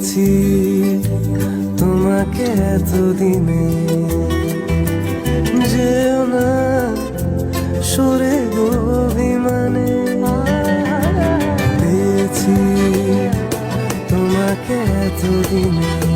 পেয়েছি তোমাকে এতদিনে। যেও না সরে অভিমানে। পেয়েছি তোমাকে এতদিনে।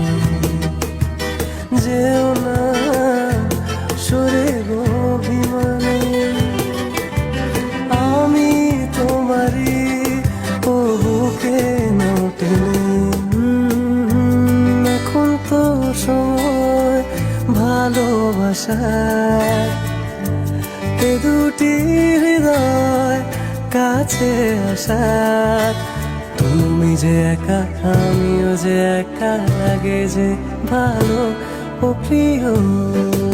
ভালোবাসা এ দুটি হৃদয় কাছে আসা তুমি যে একা, আমিও যে একা লাগে যে ভালো ও প্রিয়।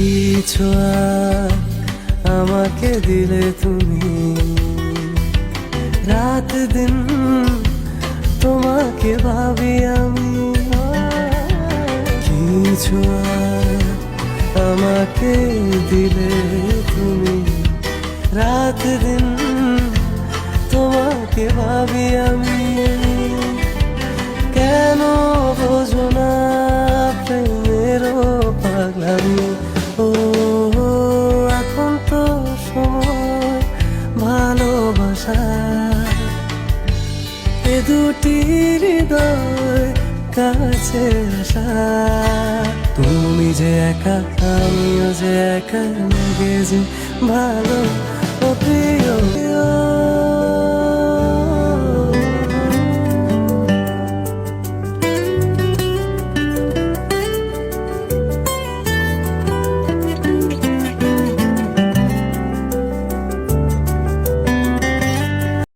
কিছু আর আমাকে দিলে তুমি। রাত দিন তোমাকে ভাবি আমি কিছু আর আমাকে দিলে তুমি। রাত দিন তোমাকে ভাবি আমি। কেন বোঝো না প্রেমের পাগলামি? দুটি হৃদয় কাছে আসা। তুমি যে একা আমিও যে একা যে ভালো